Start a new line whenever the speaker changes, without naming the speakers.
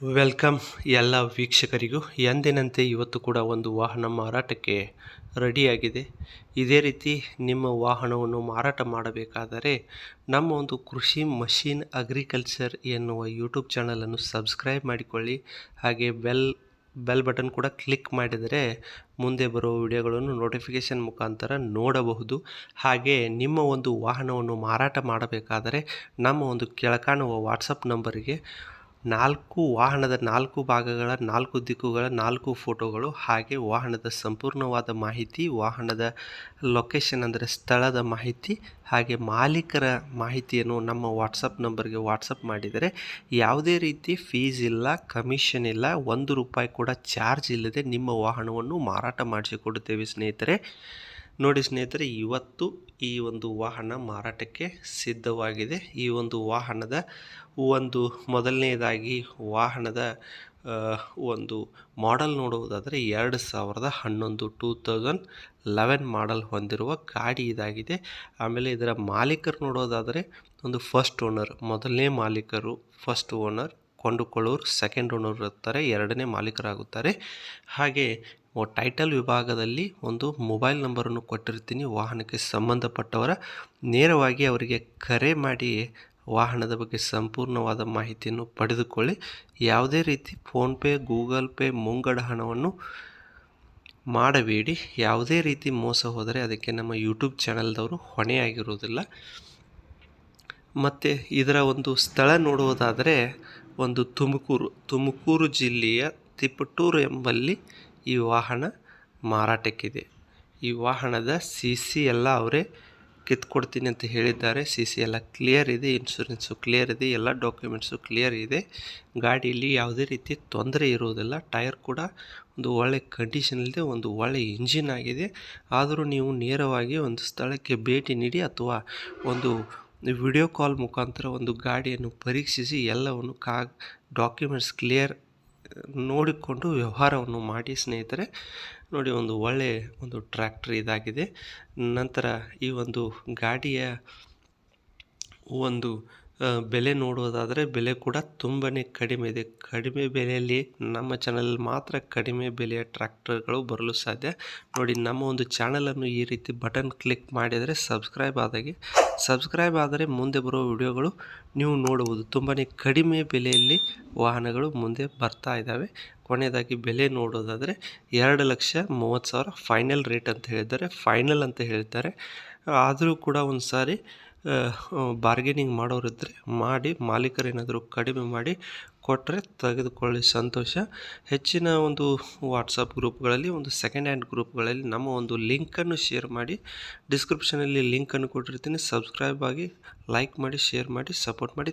Welcome ಎಲ್ಲ ವೀಕ್ಷಕರಿಗೂ. ಎಂದಿನಂತೆ ಇವತ್ತು ಕೂಡ ಒಂದು ವಾಹನ ಮಾರಾಟಕ್ಕೆ ರೆಡಿಯಾಗಿದೆ. ಇದೇ ರೀತಿ ನಿಮ್ಮ ವಾಹನವನ್ನು ಮಾರಾಟ ಮಾಡಬೇಕಾದರೆ ನಮ್ಮ ಒಂದು ಕೃಷಿ ಮಷೀನ್ ಅಗ್ರಿಕಲ್ಚರ್ ಎನ್ನುವ ಯೂಟ್ಯೂಬ್ ಚಾನಲನ್ನು ಸಬ್ಸ್ಕ್ರೈಬ್ ಮಾಡಿಕೊಳ್ಳಿ. ಹಾಗೆ ಬೆಲ್ ಬೆಲ್ ಬಟನ್ ಕೂಡ ಕ್ಲಿಕ್ ಮಾಡಿದರೆ ಮುಂದೆ ಬರುವ ವಿಡಿಯೋಗಳನ್ನು ನೋಟಿಫಿಕೇಷನ್ ಮುಖಾಂತರ ನೋಡಬಹುದು. ಹಾಗೆ ನಿಮ್ಮ ಒಂದು ವಾಹನವನ್ನು ಮಾರಾಟ ಮಾಡಬೇಕಾದರೆ ನಮ್ಮ ಒಂದು ಕೆಳಕಾಣುವ ವಾಟ್ಸಪ್ ನಂಬರಿಗೆ ನಾಲ್ಕು ವಾಹನದ ನಾಲ್ಕು ಭಾಗಗಳ, ನಾಲ್ಕು ದಿಕ್ಕುಗಳ, ನಾಲ್ಕು ಫೋಟೋಗಳು, ಹಾಗೆ ವಾಹನದ ಸಂಪೂರ್ಣವಾದ ಮಾಹಿತಿ, ವಾಹನದ ಲೊಕೇಶನ್ ಅಂದರೆ ಸ್ಥಳದ ಮಾಹಿತಿ, ಹಾಗೆ ಮಾಲೀಕರ ಮಾಹಿತಿಯನ್ನು ನಮ್ಮ ವಾಟ್ಸಪ್ ನಂಬರ್ಗೆ ವಾಟ್ಸಪ್ ಮಾಡಿದರೆ ಯಾವುದೇ ರೀತಿ ಫೀಸ್ ಇಲ್ಲ ಕಮಿಷನ್ ಇಲ್ಲ, ಒಂದು ರೂಪಾಯಿ ಕೂಡ ಚಾರ್ಜ್ ಇಲ್ಲದೆ ನಿಮ್ಮ ವಾಹನವನ್ನು ಮಾರಾಟ ಮಾಡಿಸಿಕೊಡುತ್ತೇವೆ ಸ್ನೇಹಿತರೆ. ನೋಡಿ ಸ್ನೇಹಿತರೆ, ಇವತ್ತು ಈ ಒಂದು ವಾಹನ ಮಾರಾಟಕ್ಕೆ ಸಿದ್ಧವಾಗಿದೆ. ಈ ಒಂದು ವಾಹನದ ಒಂದು ಮೊದಲನೇದಾಗಿ ವಾಹನದ ಒಂದು ಮಾಡೆಲ್ ನೋಡುವುದಾದರೆ ಎರಡು ಸಾವಿರದ ಹನ್ನೊಂದು ಟೂ ತೌಸಂಡ್ ಲೆವೆನ್ ಮಾಡೆಲ್ ಹೊಂದಿರುವ ಗಾಡಿ ಇದಾಗಿದೆ. ಆಮೇಲೆ ಇದರ ಮಾಲೀಕರು ನೋಡೋದಾದರೆ ಒಂದು ಫಸ್ಟ್ ಓನರ್ ಮೊದಲನೇ ಮಾಲೀಕರು ಫಸ್ಟ್ ಓನರ್ ಕೊಂಡುಕೊಳ್ಳೋರು ಸೆಕೆಂಡ್ ಓನರ್ ಇರ್ತಾರೆ ಎರಡನೇ ಮಾಲೀಕರಾಗುತ್ತಾರೆ. ಹಾಗೆ ಟೈಟಲ್ ವಿಭಾಗದಲ್ಲಿ ಒಂದು ಮೊಬೈಲ್ ನಂಬರನ್ನು ಕೊಟ್ಟಿರ್ತೀನಿ, ವಾಹನಕ್ಕೆ ಸಂಬಂಧಪಟ್ಟವರ. ನೇರವಾಗಿ ಅವರಿಗೆ ಕರೆ ಮಾಡಿ ವಾಹನದ ಬಗ್ಗೆ ಸಂಪೂರ್ಣವಾದ ಮಾಹಿತಿಯನ್ನು ಪಡೆದುಕೊಳ್ಳಿ. ಯಾವುದೇ ರೀತಿ ಫೋನ್ಪೇ ಗೂಗಲ್ ಪೇ, ಮುಂಗಡ ಹಣವನ್ನು ಮಾಡಬೇಡಿ. ಯಾವುದೇ ರೀತಿ ಮೋಸ ಹೋದರೆ ಅದಕ್ಕೆ ನಮ್ಮ ಯೂಟ್ಯೂಬ್ ಚಾನಲ್ದವರು ಹೊಣೆಯಾಗಿರುವುದಿಲ್ಲ. ಮತ್ತು ಇದರ ಒಂದು ಸ್ಥಳ ನೋಡುವುದಾದರೆ ಒಂದು ತುಮಕೂರು ತುಮಕೂರು ಜಿಲ್ಲೆಯ ತಿಪಟೂರು ಎಂಬಲ್ಲಿ ಈ ವಾಹನ ಮಾರಾಟಕ್ಕಿದೆ. ಈ ವಾಹನದ ಸಿ ಸಿ ಎಲ್ಲ ಅವರೇ ಕಿತ್ಕೊಡ್ತೀನಿ ಅಂತ ಹೇಳಿದ್ದಾರೆ. ಸಿ ಸಿ ಎಲ್ಲ ಕ್ಲಿಯರ್ ಇದೆ ಇನ್ಶೂರೆನ್ಸು ಕ್ಲಿಯರ್ ಇದೆ, ಎಲ್ಲ ಡಾಕ್ಯುಮೆಂಟ್ಸು ಕ್ಲಿಯರ್ ಇದೆ. ಗಾಡಿಯಲ್ಲಿ ಯಾವುದೇ ರೀತಿ ತೊಂದರೆ ಇರುವುದಿಲ್ಲ ಟೈರ್ ಕೂಡ ಒಂದು ಒಳ್ಳೆ ಕಂಡೀಷನಲ್ಲಿದೆ ಒಂದು ಒಳ್ಳೆ ಇಂಜಿನ್ ಆಗಿದೆ. ಆದರೂ ನೀವು ನೇರವಾಗಿ ಒಂದು ಸ್ಥಳಕ್ಕೆ ಭೇಟಿ ನೀಡಿ ಅಥವಾ ಒಂದು ವಿಡಿಯೋ ಕಾಲ್ ಮುಖಾಂತರ ಒಂದು ಗಾಡಿಯನ್ನು ಪರೀಕ್ಷಿಸಿ ಎಲ್ಲವನ್ನು ಕಾ ಡಾಕ್ಯುಮೆಂಟ್ಸ್ ಕ್ಲಿಯರ್ ನೋಡಿಕೊಂಡು ವ್ಯವಹಾರವನ್ನು ಮಾಡಿ ಸ್ನೇಹಿತರೆ. ನೋಡಿ, ಒಂದು ಒಳ್ಳೆಯ ಒಂದು ಟ್ರ್ಯಾಕ್ಟರ್ ಇದಾಗಿದೆ. ನಂತರ ಈ ಒಂದು ಗಾಡಿಯ ಒಂದು ಬೆಲೆ ನೋಡೋದಾದರೆ ಬೆಲೆ ಕೂಡ ತುಂಬಾ ಕಡಿಮೆ ಇದೆ. ಕಡಿಮೆ ಬೆಲೆಯಲ್ಲಿ ನಮ್ಮ ಚಾನಲ್ ಮಾತ್ರ ಕಡಿಮೆ ಬೆಲೆಯ ಟ್ರ್ಯಾಕ್ಟರ್ಗಳು ಬರಲು ಸಾಧ್ಯ. ನೋಡಿ, ನಮ್ಮ ಒಂದು ಚಾನಲನ್ನು ಈ ರೀತಿ ಬಟನ್ ಕ್ಲಿಕ್ ಮಾಡಿದರೆ ಸಬ್ಸ್ಕ್ರೈಬ್ ಆದಾಗೆ. ಸಬ್ಸ್ಕ್ರೈಬ್ ಆದರೆ ಮುಂದೆ ಬರುವ ವಿಡಿಯೋಗಳು ನೀವು ನೋಡುವುದು. ತುಂಬಾ ಕಡಿಮೆ ಬೆಲೆಯಲ್ಲಿ ವಾಹನಗಳು ಮುಂದೆ ಬರ್ತಾ ಇದ್ದಾವೆ. ಕೊನೆಯದಾಗಿ ಬೆಲೆ ನೋಡೋದಾದರೆ ಎರಡು ಲಕ್ಷ ಮೂವತ್ತು ಸಾವಿರ ಫೈನಲ್ ರೇಟ್ ಅಂತ ಹೇಳಿದ್ದಾರೆ. ಫೈನಲ್ ಅಂತ ಹೇಳ್ತಾರೆ. ಆದರೂ ಕೂಡ ಒಂದು ಸಾರಿ ಬಾರ್ಗೇನಿಂಗ್ ಮಾಡೋರಿದ್ದರೆ ಮಾಡಿ ಮಾಲೀಕರೇನಾದರೂ ಕಡಿಮೆ ಮಾಡಿ ಕೊಟ್ಟರೆ ತೆಗೆದುಕೊಳ್ಳಿ ಸಂತೋಷ. ಹೆಚ್ಚಿನ ಒಂದು ವಾಟ್ಸಪ್ ಗ್ರೂಪ್ಗಳಲ್ಲಿ, ಒಂದು ಸೆಕೆಂಡ್ ಹ್ಯಾಂಡ್ ಗ್ರೂಪ್ಗಳಲ್ಲಿ ನಮ್ಮ ಒಂದು ಲಿಂಕನ್ನು ಶೇರ್ ಮಾಡಿ ಡಿಸ್ಕ್ರಿಪ್ಷನಲ್ಲಿ ಲಿಂಕನ್ನು ಕೊಟ್ಟಿರ್ತೀನಿ. ಸಬ್ಸ್ಕ್ರೈಬ್ ಆಗಿ ಲೈಕ್ ಮಾಡಿ ಶೇರ್ ಮಾಡಿ ಸಪೋರ್ಟ್ ಮಾಡಿ.